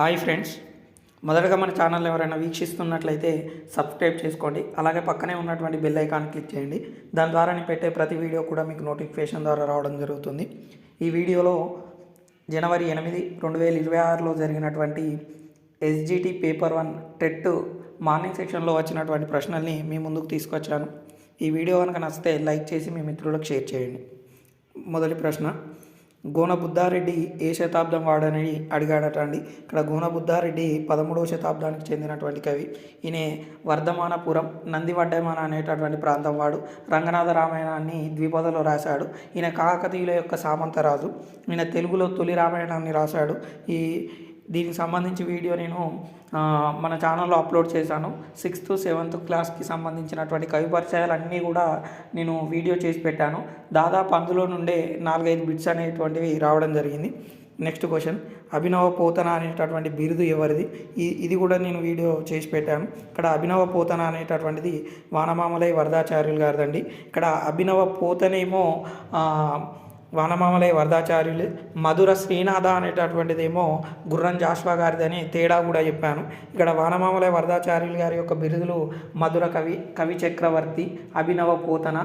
Hi friends. మొదటగా మన channel ఎవరైనా వీక్షిస్తున్నట్లయితే సబ్స్క్రైబ్ చేసుకోండి. అలాగే పక్కనే ఉన్నటువంటి బెల్ ఐకాన్ క్లిక్ చేయండి. దాని ద్వారా నేను పెట్టే ప్రతి వీడియో కూడా మీకు నోటిఫికేషన్ ద్వారా రావడం జరుగుతుంది. ఈ వీడియోలో జనవరి ఎనిమిది రెండు వేల ఇరవై ఆరులో జరిగినటువంటి SGT paper one TET morning సెక్షన్లో వచ్చినటువంటి ప్రశ్నల్ని మీ ముందుకు తీసుకొచ్చాను. ఈ వీడియో కనుక నచ్చితే లైక్ చేసి మీ మిత్రులకు షేర్ చేయండి. మొదటి ప్రశ్న గోనబుద్ధారెడ్డి ఏ శతాబ్దం వాడని అడిగాడట అండి. ఇక్కడ గోనబుద్ధారెడ్డి పదమూడవ శతాబ్దానికి చెందినటువంటి కవి. ఈయన వర్ధమానపురం నందివడ్డమాన అనేటటువంటి ప్రాంతం వాడు. రంగనాథ రామాయణాన్ని ద్విపదలో రాశాడు. ఈయన కాకతీయుల యొక్క సామంతరాజు ఈయన తెలుగులో తొలి రామాయణాన్ని రాశాడు. ఈ దీనికి సంబంధించి వీడియో నేను మన ఛానల్లో అప్లోడ్ చేశాను. సిక్స్త్ సెవెంత్ క్లాస్కి సంబంధించినటువంటి కవి పరిచయాలన్నీ కూడా నేను వీడియో చేసి పెట్టాను. దాదాపు అందులో నుండే నాలుగైదు బిట్స్ అనేటువంటివి రావడం జరిగింది. Next question. అభినవ పోతన అనేటటువంటి బిరుదు ఎవరిది? ఇది కూడా నేను వీడియో చేసి పెట్టాను. ఇక్కడ అభినవ పోతన అనేటటువంటిది వానమామలై వరదాచార్యులు గారిదండి. ఇక్కడ అభినవ పోతనేమో వానమామలై వరదాచార్యులే మధుర శ్రీనాథ అనేటటువంటిదేమో గుర్రం జాష్వా గారిదని తేడా కూడా చెప్పాను. ఇక్కడ వానమామలై వరదాచార్యులు గారి యొక్క బిరుదులు మధుర కవి కవి చక్రవర్తి అభినవ పోతన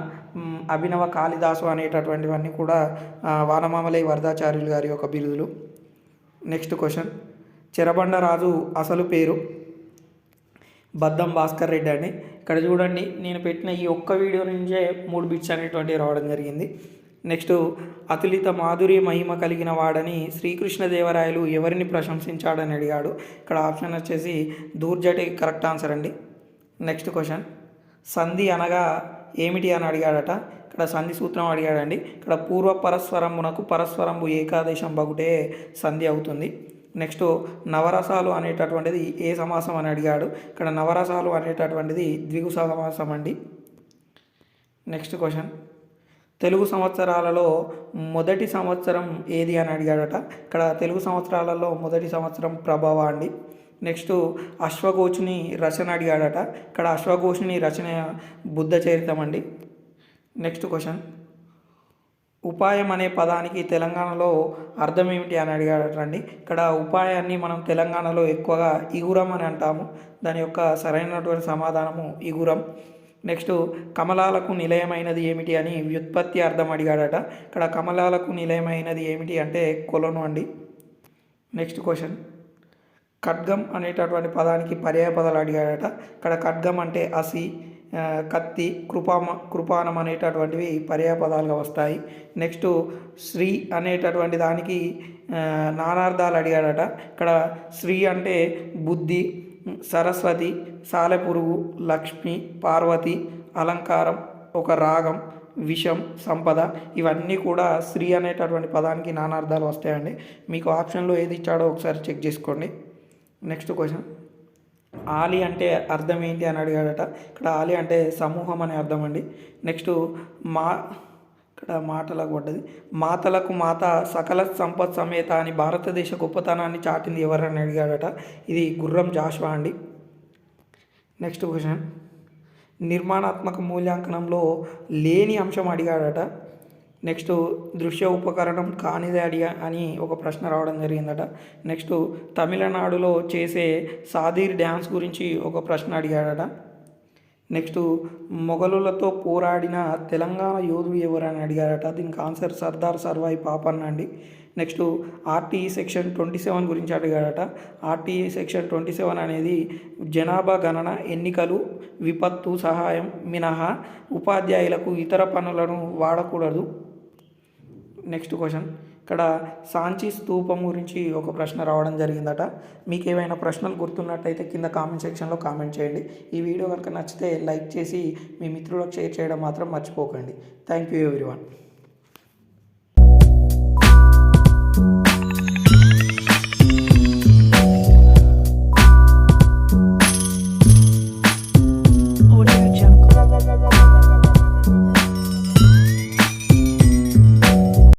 అభినవ కాళిదాసు అనేటటువంటివన్నీ కూడా వానమామలే వానమామలై వరదాచార్యులు గారి యొక్క బిరుదులు. Next question. చెరబండరాజు అసలు పేరు? బద్దం భాస్కర్ రెడ్డి అండి. ఇక్కడ చూడండి నేను పెట్టిన ఈ ఒక్క వీడియో నుంచే మూడు బిట్స్ అనేటువంటివి రావడం జరిగింది. నెక్స్ట్ అతులిత మాధురి మహిమ కలిగిన వాడని శ్రీకృష్ణదేవరాయలు ఎవరిని ప్రశంసించాడని అడిగాడు. ఇక్కడ ఆప్షన్ వచ్చేసి దూర్జటి కరెక్ట్ ఆన్సర్ అండి. Next question. సంధి అనగా ఏమిటి అని అడిగాడట. ఇక్కడ సంధి సూత్రం అడిగాడండి. ఇక్కడ పూర్వ పరస్వరమునకు పరస్వరంబు ఏకాదేశం బగుటే సంధి అవుతుంది. నెక్స్ట్ నవరసాలు అనేటటువంటిది ఏ సమాసం అని అడిగాడు. ఇక్కడ నవరసాలు అనేటటువంటిది ద్విగు సమాసం అండి నెక్స్ట్ క్వశ్చన్. తెలుగు సంవత్సరాలలో మొదటి సంవత్సరం ఏది అని అడిగాడట. ఇక్కడ తెలుగు సంవత్సరాలలో మొదటి సంవత్సరం ప్రభావ అండి. నెక్స్ట్ అశ్వఘోషుని రచన అడిగాడట. ఇక్కడ అశ్వఘోషుని రచన బుద్ధ చరితం అండి. Next question. ఉపాయం అనే పదానికి తెలంగాణలో అర్థం ఏమిటి అని అడిగాడట అండి. ఇక్కడ ఉపాయాన్ని మనం తెలంగాణలో ఎక్కువగా ఇగురం అని అంటాము. దాని యొక్క సరైనటువంటి సమాధానము ఇగురం. నెక్స్ట్ కమలాలకు నిలయమైనది ఏమిటి అని వ్యుత్పత్తి అర్థం అడిగాడట. ఇక్కడ కమలాలకు నిలయమైనది ఏమిటి అంటే కొలను అండి. Next question. ఖడ్గం అనేటటువంటి పదానికి పర్యాయ పదాలు అడిగాడట. ఇక్కడ ఖడ్గం అంటే అసి కత్తి కృపామ కృపానం అనేటటువంటివి పర్యాయ పదాలుగా వస్తాయి. నెక్స్ట్ శ్రీ అనేటటువంటి దానికి నానార్థాలు అడిగాడట. ఇక్కడ శ్రీ అంటే బుద్ధి సరస్వతి సాలెపురుగు లక్ష్మి పార్వతి అలంకారం ఒక రాగం విషం సంపద ఇవన్నీ కూడా శ్రీ అనేటటువంటి పదానికి నానార్థాలు వస్తాయండి. మీకు ఆప్షన్లో ఏది ఇచ్చాడో ఒకసారి చెక్ చేసుకోండి. Next question. ఆలి అంటే అర్థం ఏంటి అని అడిగాడట. ఇక్కడ ఆలి అంటే సమూహం అనే అర్థం అండి. నెక్స్ట్ మా ఇక్కడ మాటలకు పడ్డది. మాతలకు మాత సకల సంపత్ సమేత అని భారతదేశ గొప్పతనాన్ని చాటింది ఎవరని అడిగాడట. ఇది గుర్రం జాష్వా అండి. Next question. నిర్మాణాత్మక మూల్యాంకనంలో లేని అంశం అడిగాడట. నెక్స్ట్ దృశ్య ఉపకరణం కానిదే అడిగా అని ఒక ప్రశ్న రావడం జరిగిందట. నెక్స్ట్ తమిళనాడులో చేసే సాదీర్ డ్యాన్స్ గురించి ఒక ప్రశ్న అడిగాడట. నెక్స్ట్ మొఘలులతో పోరాడిన తెలంగాణ యోధుడు ఎవరని అడిగారట. దీనికి ఆన్సర్ సర్దార్ సర్వాయి పాపన్న అండి. Next RTE section twenty seven గురించి అడిగాడట ఆర్టీఈ సెక్షన్ ట్వంటీ సెవెన్ అనేది జనాభా గణన ఎన్నికలు విపత్తు సహాయం మినహా ఉపాధ్యాయులకు ఇతర పనులను వాడకూడదు. Next question. ఇక్కడ సాంచి స్తూపం గురించి ఒక ప్రశ్న రావడం జరిగిందట. మీకు ఏమైనా ప్రశ్నలు గుర్తున్నట్టయితే కింద కామెంట్ సెక్షన్లో కామెంట్ చేయండి. ఈ వీడియో కనుక నచ్చితే లైక్ చేసి మీ మిత్రులకు షేర్ చేయడం మాత్రం మర్చిపోకండి. Thank you everyone.